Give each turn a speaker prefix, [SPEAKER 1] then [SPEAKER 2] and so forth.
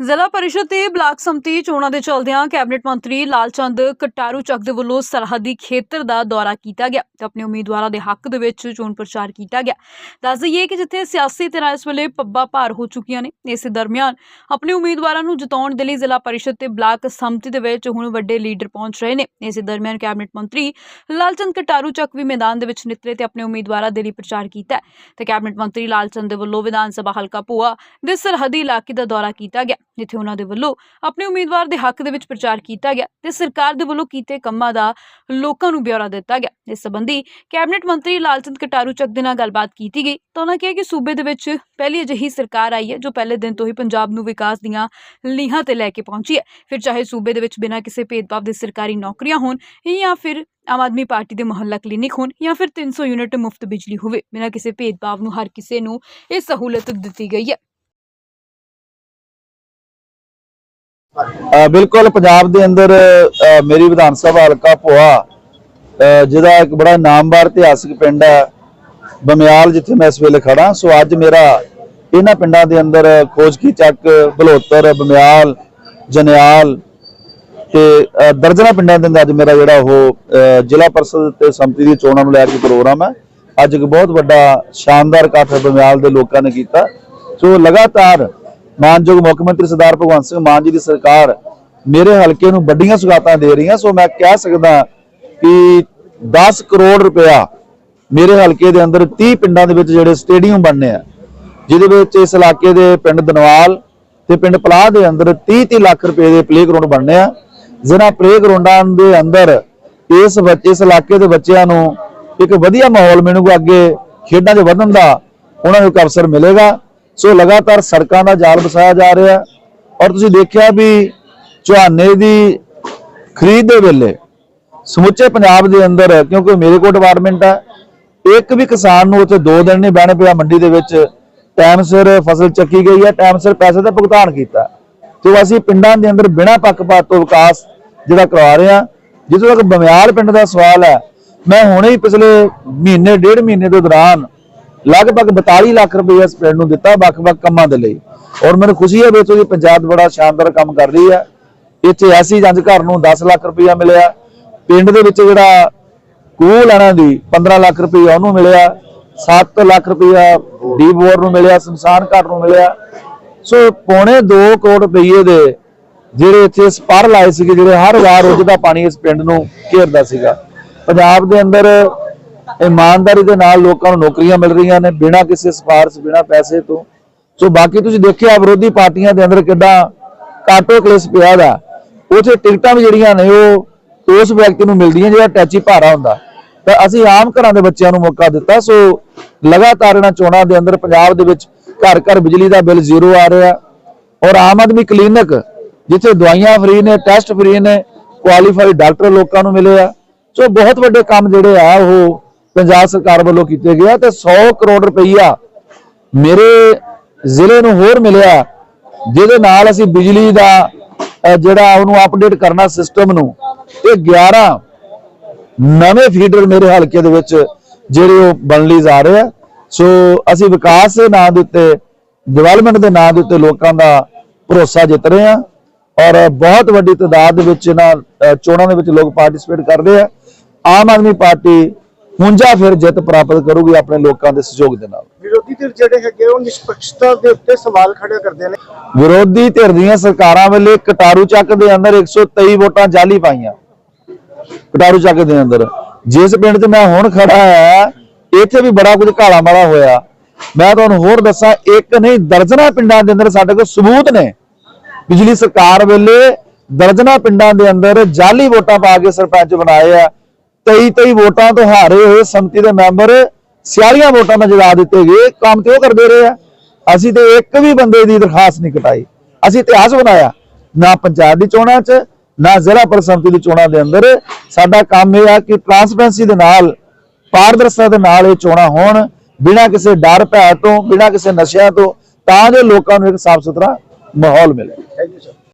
[SPEAKER 1] ਜ਼ਿਲ੍ਹਾ ਪਰਿਸ਼ਦ ਤੇ ਬਲਾਕ ਸੰਮਤੀ ਚੋਣਾਂ ਦੇ ਚਲਦਿਆਂ ਕੈਬਨਿਟ ਮੰਤਰੀ ਲਾਲਚੰਦ ਕਟਾਰੂ ਚੱਕ ਦੇ ਵੱਲੋਂ ਸਰਹੱਦੀ ਖੇਤਰ ਦਾ ਦੌਰਾ ਕੀਤਾ ਗਿਆ ਤੇ ਆਪਣੇ ਉਮੀਦਵਾਰਾਂ ਦੇ ਹੱਕ ਦੇ ਵਿੱਚ ਚੋਣ ਪ੍ਰਚਾਰ ਕੀਤਾ ਗਿਆ। ਦੱਸ ਦਈਏ ਕਿ ਜਿੱਥੇ ਸਿਆਸੀ ਧਿਰਾਂ ਇਸ ਵੇਲੇ ਪੱਬਾ ਭਾਰ ਹੋ ਚੁੱਕੀਆਂ ਨੇ, ਇਸੇ ਦਰਮਿਆਨ ਆਪਣੇ ਉਮੀਦਵਾਰਾਂ ਨੂੰ ਜਿਤਾਉਣ ਦੇ ਲਈ ਜ਼ਿਲ੍ਹਾ ਪਰਿਸ਼ਦ ਤੇ ਬਲਾਕ ਸੰਮਤੀ ਦੇ ਵਿੱਚ ਹੁਣ ਵੱਡੇ ਲੀਡਰ ਪਹੁੰਚ ਰਹੇ ਨੇ। ਇਸੇ ਦਰਮਿਆਨ ਕੈਬਨਿਟ ਮੰਤਰੀ ਲਾਲਚੰਦ ਕਟਾਰੂ ਚੱਕ ਵੀ ਮੈਦਾਨ ਦੇ ਵਿੱਚ ਨਿਤਰੇ ਤੇ ਆਪਣੇ ਉਮੀਦਵਾਰਾਂ ਦੇ ਲਈ ਪ੍ਰਚਾਰ ਕੀਤਾ ਹੈ ਤੇ ਕੈਬਨਿਟ ਮੰਤਰੀ ਲਾਲਚੰਦ ਦੇ ਵੱਲੋਂ ਵਿਧਾਨ ਸਭਾ ਹਲਕਾ ਭੂਆ ਦੇ ਸਰਹੱਦੀ ਇਲਾਕੇ ਦਾ ਦੌਰਾ ਕੀਤਾ ਗਿਆ। ਜਿੱਥੇ ਉਹਨਾਂ ਦੇ ਵੱਲੋਂ ਆਪਣੇ ਉਮੀਦਵਾਰ ਦੇ ਹੱਕ ਦੇ ਵਿੱਚ ਪ੍ਰਚਾਰ ਕੀਤਾ ਗਿਆ ਤੇ ਸਰਕਾਰ ਦੇ ਵੱਲੋਂ ਕੀਤੇ ਕੰਮਾਂ ਦਾ ਲੋਕਾਂ ਨੂੰ ਬਿਆਰਾ ਦਿੱਤਾ ਗਿਆ। ਇਸ ਸੰਬੰਧੀ ਕੈਬਨਿਟ ਮੰਤਰੀ ਲਾਲਚੰਦ ਕਟਾਰੂ ਚੱਕ ਦੇ ਨਾਲ ਗੱਲਬਾਤ ਕੀਤੀ ਗਈ ਤਾਂ ਉਹਨਾਂ ਕਿਹਾ ਕਿ ਸੂਬੇ ਦੇ ਵਿੱਚ ਪਹਿਲੀ ਅਜਿਹੀ ਸਰਕਾਰ ਆਈ ਹੈ ਜੋ ਪਹਿਲੇ ਦਿਨ ਤੋਂ ਹੀ ਪੰਜਾਬ ਨੂੰ ਵਿਕਾਸ ਦੀਆਂ ਲੀਹਾਂ ਤੇ ਲੈ ਕੇ ਪਹੁੰਚੀ ਹੈ। ਫਿਰ ਚਾਹੇ ਸੂਬੇ ਦੇ ਵਿੱਚ ਬਿਨਾਂ ਕਿਸੇ ਭੇਦਭਾਵ ਦੇ ਸਰਕਾਰੀ ਨੌਕਰੀਆਂ ਹੋਣ ਜਾਂ ਫਿਰ ਆਮ ਆਦਮੀ ਪਾਰਟੀ ਦੇ ਮੁਹੱਲਾ ਕਲੀਨਿਕ ਹੋਣ ਜਾਂ ਫਿਰ 300 ਯੂਨਿਟ ਮੁਫਤ ਬਿਜਲੀ ਹੋਵੇ, ਬਿਨਾਂ ਕਿਸੇ ਭੇਦਭਾਵ ਨੂੰ ਹਰ ਕਿਸੇ ਨੂੰ ਇਹ ਸਹੂਲਤ ਦਿੱਤੀ ਗਈ ਹੈ।
[SPEAKER 2] ਬਿਲਕੁਲ ਪੰਜਾਬ ਦੇ ਅੰਦਰ ਮੇਰੀ ਵਿਧਾਨ ਸਭਾ ਹਲਕਾ ਭੋਆ ਜਿਹਦਾ ਇੱਕ ਬੜਾ ਨਾਮਵਾਰ ਇਤਿਹਾਸਕ ਪਿੰਡ ਹੈ ਬਮਿਆਲ ਜਿੱਥੇ ਮੈਂ ਇਸ ਵੇਲੇ ਖੜਾ ਸੋ ਅੱਜ ਮੇਰਾ ਇਹਨਾਂ ਪਿੰਡਾਂ ਦੇ ਅੰਦਰ ਖੋਜਕੀ ਚੱਕ ਬਲੋਤਰ ਬਮਿਆਲ ਜਨਿਆਲ ਤੇ ਅ, ਦਰਜਨਾਂ ਪਿੰਡਾਂ ਦੇ ਅੰਦਰ ਅੱਜ ਮੇਰਾ ਜਿਹੜਾ ਉਹ ਜ਼ਿਲ੍ਹਾ ਪਰਿਸ਼ਦ ਤੇ ਸੰਮਤੀ ਦੀ ਚੋਣਾਂ ਨੂੰ ਲੈ ਕੇ ਪ੍ਰੋਗਰਾਮ ਹੈ। ਅੱਜ ਇੱਕ ਬਹੁਤ ਵੱਡਾ ਸ਼ਾਨਦਾਰ ਇਕੱਠ ਬਮਿਆਲ ਦੇ ਲੋਕਾਂ ਨੇ ਕੀਤਾ। ਸੋ ਲਗਾਤਾਰ ਮਾਨਯੋਗ ਮੁੱਖ ਮੰਤਰੀ ਸਰਦਾਰ ਭਗਵੰਤ ਸਿੰਘ ਮਾਨ ਜੀ ਦੀ ਸਰਕਾਰ ਮੇਰੇ ਹਲਕੇ ਨੂੰ ਵੱਡੀਆਂ ਸੁਗਾਤਾਂ ਦੇ ਰਹੀਆਂ, ਸੋ ਮੈਂ ਕਹਿ ਸਕਦਾ ਕਿ 10 ਕਰੋੜ ਰੁਪਇਆ ਮੇਰੇ ਹਲਕੇ ਦੇ ਅੰਦਰ 30 ਪਿੰਡਾਂ ਦੇ ਵਿੱਚ ਜਿਹੜੇ ਸਟੇਡੀਅਮ ਬਣਨੇ ਆ, ਜਿਹਦੇ ਵਿੱਚ ਇਸ ਇਲਾਕੇ ਦੇ ਪਿੰਡ ਦਨਵਾਲ ਤੇ ਪਿੰਡ ਪਲਾਹ ਦੇ ਅੰਦਰ 30 30 ਲੱਖ ਰੁਪਏ ਦੇ ਪਲੇਗਰਾਉਂਡ ਬਣਨੇ ਆ। ਜਿਨ੍ਹਾਂ ਪਲੇਗਰਾਉਂਡਾਂ ਦੇ ਅੰਦਰ ਇਸ ਬੱਚੇ, ਇਸ ਇਲਾਕੇ ਦੇ ਬੱਚਿਆਂ ਨੂੰ ਇੱਕ ਵਧੀਆ ਮਾਹੌਲ ਮਿਲੂਗਾ, ਅੱਗੇ ਖੇਡਾਂ 'ਚ ਵਧਣ ਦਾ ਉਹਨਾਂ ਨੂੰ ਇੱਕ ਅਵਸਰ ਮਿਲੇਗਾ। ਸੋ ਲਗਾਤਾਰ ਸੜਕਾਂ ਦਾ ਜਾਲ ਵਸਾਇਆ ਜਾ ਰਿਹਾ ਔਰ ਤੁਸੀਂ ਦੇਖਿਆ ਵੀ ਝੋਨੇ ਦੀ ਖਰੀਦ ਦੇ ਵੇਲੇ ਸਮੁੱਚੇ ਪੰਜਾਬ ਦੇ ਅੰਦਰ, ਕਿਉਂਕਿ ਮੇਰੇ ਕੋਲ ਡਿਪਾਰਟਮੈਂਟ ਹੈ, ਇੱਕ ਵੀ ਕਿਸਾਨ ਨੂੰ ਉੱਥੇ ਦੋ ਦਿਨ ਨਹੀਂ ਬਹਿਣਾ ਪਿਆ ਮੰਡੀ ਦੇ ਵਿੱਚ। ਟਾਈਮ ਸਿਰ ਫਸਲ ਚੱਕੀ ਗਈ ਹੈ ਟਾਈਮ ਸਿਰ ਪੈਸੇ ਦਾ ਭੁਗਤਾਨ ਕੀਤਾ। ਤੇ ਅਸੀਂ ਪਿੰਡਾਂ ਦੇ ਅੰਦਰ ਬਿਨਾਂ ਪੱਖਪਾਤ ਤੋਂ ਵਿਕਾਸ ਜਿਹੜਾ ਕਰਵਾ ਰਹੇ ਹਾਂ ਜਿੱਥੋਂ ਤੱਕ ਬਮਿਆਲ ਪਿੰਡ ਦਾ ਸਵਾਲ ਹੈ, ਮੈਂ ਹੁਣੇ ਹੀ ਪਿਛਲੇ ਮਹੀਨੇ, ਡੇਢ ਮਹੀਨੇ ਦੇ ਦੌਰਾਨ ਲਗਭਗ 42 ਲੱਖ ਰੁਪਏ ਇਸ ਪਿੰਡ ਨੂੰ ਦਿੱਤਾ ਵੱਖ-ਵੱਖ ਕੰਮਾਂ ਦੇ ਲਈ। ਔਰ ਮੈਨੂੰ ਖੁਸ਼ੀ ਹੈ ਵੀ ਇੱਥੋਂ ਦੀ ਪੰਚਾਇਤ ਬੜਾ ਸ਼ਾਨਦਾਰ ਕੰਮ ਕਰ ਰਹੀ ਹੈ। ਇੱਥੇ ਐਸੀ ਜੰਜ ਘਰ ਨੂੰ 10 ਲੱਖ ਰੁਪਇਆ ਮਿਲਿਆ। ਪਿੰਡ ਦੇ ਵਿੱਚ ਜਿਹੜਾ ਕੂਹ ਲੈਣਾ ਦੀ 15 ਲੱਖ ਰੁਪਇਆ ਉਹਨੂੰ ਮਿਲਿਆ। 7 ਲੱਖ ਰੁਪਇਆ ਡੀ ਬੋਰ ਨੂੰ ਮਿਲਿਆ ਸ਼ਮਸ਼ਾਨ ਘਾਟ ਨੂੰ ਮਿਲਿਆ। ਸੋ ਪੌਣੇ 2 ਕਰੋੜ ਰੁਪਏ ਦੇ ਜਿਹੜੇ ਇੱਥੇ ਸਪਰ ਲਾਏ ਸੀਗੇ, ਜਿਹੜੇ ਹਰ ਵਾਰ ਰੋਜ਼ ਦਾ ਪਾਣੀ ਇਸ ਪਿੰਡ ਨੂੰ ਘੇਰਦਾ ਸੀਗਾ। ਪੰਜਾਬ ਦੇ ਅੰਦਰ ਇਮਾਨਦਾਰੀ ਦੇ ਨਾਲ ਲੋਕਾਂ ਨੂੰ ਨੌਕਰੀਆਂ ਮਿਲ ਰਹੀਆਂ ਨੇ, ਬਿਨਾਂ ਕਿਸੇ ਸਪਾਰਸ਼ ਬਿਨਾਂ ਪੈਸੇ ਤੋਂ। ਸੋ ਬਾਕੀ ਤੁਸੀਂ ਦੇਖਿਆ, ਵਿਰੋਧੀ ਪਾਰਟੀਆਂ ਦੇ ਅੰਦਰ ਕਿੱਦਾਂ ਕਾਟੋ ਕਲੇਸ ਪਿਆ ਦਾ। ਉਥੇ ਟਿਕਟਾਂ ਵੀ ਜਿਹੜੀਆਂ ਨੇ, ਉਹ ਉਸ ਵਿਅਕਤੀ ਨੂੰ ਮਿਲਦੀਆਂ, ਜਿਹੜਾ ਟੈਚੀ ਭਾਰਾ ਹੁੰਦਾ। ਤਾਂ ਅਸੀਂ ਆਮ ਘਰਾਂ ਦੇ ਬੱਚਿਆਂ ਨੂੰ ਮੌਕਾ ਦਿੱਤਾ। ਸੋ ਲਗਾਤਾਰ ਇਹਨਾਂ ਚੋਣਾਂ ਦੇ ਅੰਦਰ ਪੰਜਾਬ ਦੇ ਵਿੱਚ ਘਰ ਘਰ ਬਿਜਲੀ ਦਾ ਬਿੱਲ ਜ਼ੀਰੋ ਆ ਰਿਹਾ। ਔਰ ਆਮ ਆਦਮੀ ਕਲੀਨਿਕ, ਜਿੱਥੇ ਦਵਾਈਆਂ ਫ੍ਰੀ ਨੇ, ਟੈਸਟ ਫ੍ਰੀ ਨੇ ਕੁਆਲੀਫਾਈਡ ਡਾਕਟਰ ਲੋਕਾਂ ਨੂੰ ਮਿਲੇ ਆ। ਸੋ ਬਹੁਤ ਵੱਡੇ ਕੰਮ ਜਿਹੜੇ ਆ, ਉਹ ਪੰਜਾਬ ਸਰਕਾਰ ਵੱਲੋਂ ਕੀਤੇ ਗਏ ਤੇ 100 ਕਰੋੜ ਰੁਪਈਆ ਮੇਰੇ ਜ਼ਿਲ੍ਹੇ ਨੂੰ ਹੋਰ ਮਿਲਿਆ, ਜਿਹਦੇ ਨਾਲ ਅਸੀਂ ਬਿਜਲੀ ਦਾ ਜਿਹੜਾ ਉਹਨੂੰ ਅਪਡੇਟ ਕਰਨਾ ਸਿਸਟਮ ਨੂੰ, ਇਹ 11 ਨਵੇਂ ਫੀਡਰ ਮੇਰੇ ਹਲਕੇ ਦੇ ਵਿੱਚ ਜਿਹੜੇ ਉਹ ਬਣ ਲਈ ਜਾ ਰਹੇ ਆ। ਸੋ ਅਸੀਂ ਵਿਕਾਸ ਦੇ ਨਾਂ ਦੇ ਉੱਤੇ ਡਿਵੈਲਪਮੈਂਟ ਦੇ ਨਾਂ ਦੇ ਉੱਤੇ ਲੋਕਾਂ ਦਾ ਭਰੋਸਾ ਜਿੱਤ ਰਹੇ ਆ ਔਰ ਬਹੁਤ ਵੱਡੀ ਤਾਦਾਦ ਦੇ ਵਿੱਚ ਇਹਨਾਂ ਚੋਣਾਂ ਦੇ ਵਿੱਚ ਲੋਕ ਪਾਰਟਿਸਿਪੇਟ ਕਰਦੇ ਆ। ਆਮ ਆਦਮੀ ਪਾਰਟੀ ਹੁੰਜਾ ਫਿਰ ਜਿੱਤ ਪ੍ਰਾਪਤ ਕਰੂਗੀ ਆਪਣੇ ਲੋਕਾਂ ਦੇ ਸਹਿਯੋਗ ਦੇ ਨਾਲ।
[SPEAKER 3] ਵਿਰੋਧੀ ਧਿਰ ਜਿਹੜੇ ਹੈਗੇ ਉਹ ਨਿਸ਼ਪਕਸ਼ਤਾ ਦੇ ਉੱਤੇ ਸਵਾਲ ਖੜੇ ਕਰਦੇ ਨੇ।
[SPEAKER 2] ਵਿਰੋਧੀ ਧਿਰ ਦੀਆਂ ਸਰਕਾਰਾਂ ਵੇਲੇ ਕਟਾਰੂ ਚੱਕ ਦੇ ਅੰਦਰ 123 ਵੋਟਾਂ ਜਾਲੀ ਪਾਈਆਂ। ਕਟਾਰੂ ਚੱਕ ਦੇ ਅੰਦਰ। ਜਿਸ ਪਿੰਡ 'ਚ ਮੈਂ ਹੁਣ ਖੜਾ ਹਾਂ ਇੱਥੇ ਵੀ ਬੜਾ ਕੁਝ ਕਾਲਾ ਮਾਲਾ ਹੋਇਆ। ਮੈਂ ਤੁਹਾਨੂੰ ਹੋਰ ਦੱਸਾਂ ਇੱਕ ਨਹੀਂ ਦਰਜਨਾ ਪਿੰਡਾਂ ਦੇ ਅੰਦਰ ਸਾਡੇ ਕੋਲ ਸਬੂਤ ਨੇ। ਪਿਛਲੀ ਸਰਕਾਰ ਵੇਲੇ ਦਰਜਨਾ ਪਿੰਡਾਂ ਦੇ ਅੰਦਰ ਜਾਲੀ ਵੋਟਾਂ ਪਾ ਕੇ ਸਰਪੰਚ ਬਣਾਏ ਆ। 23 23 ਵੋਟਾਂ ਤੋਂ ਹਾਰੇ ਹੋਏ ਸੰਮਤੀ ਦੇ ਮੈਂਬਰ ਸਿਆਲੀਆਂ ਵੋਟਾਂ ਨਾਲ ਜਿਤਾ ਦਿੱਤੇ ਗਏ। ਕੰਮ ਤੇ ਉਹ ਕਰਦੇ ਰਹੇ ਆ? ਅਸੀਂ ਤੇ ਇੱਕ ਵੀ ਬੰਦੇ ਦੀ ਦਰਖਾਸਤ ਨਹੀਂ ਕਟਾਈ। ਅਸੀਂ ਇਤਿਹਾਸ ਬਣਾਇਆ। ਨਾ ਪੰਚਾਇਤ ਦੀ ਚੋਣਾਂ 'ਚ, ਨਾ ਜ਼ਿਲ੍ਹਾ ਪਰਿਸ਼ਦ ਦੀ ਚੋਣਾਂ ਦੇ ਅੰਦਰ। ਸਾਡਾ ਕੰਮ ਇਹ ਆ ਕਿ ਟਰਾਂਸਪੇਰੈਂਸੀ ਦੇ ਨਾਲ, ਪਾਰਦਰਸ਼ਤਾ ਦੇ ਨਾਲ ਇਹ ਚੋਣਾਂ ਹੋਣ, ਬਿਨਾਂ ਕਿਸੇ ਡਰ ਭੈ ਤੋਂ, ਬਿਨਾਂ ਕਿਸੇ ਨਸ਼ਿਆਂ ਤੋਂ, ਤਾਂ ਜੋ ਲੋਕਾਂ ਨੂੰ ਇੱਕ ਸਾਫ਼ ਸੁਥਰਾ ਮਾਹੌਲ ਮਿਲੇ।
[SPEAKER 3] Thank you sir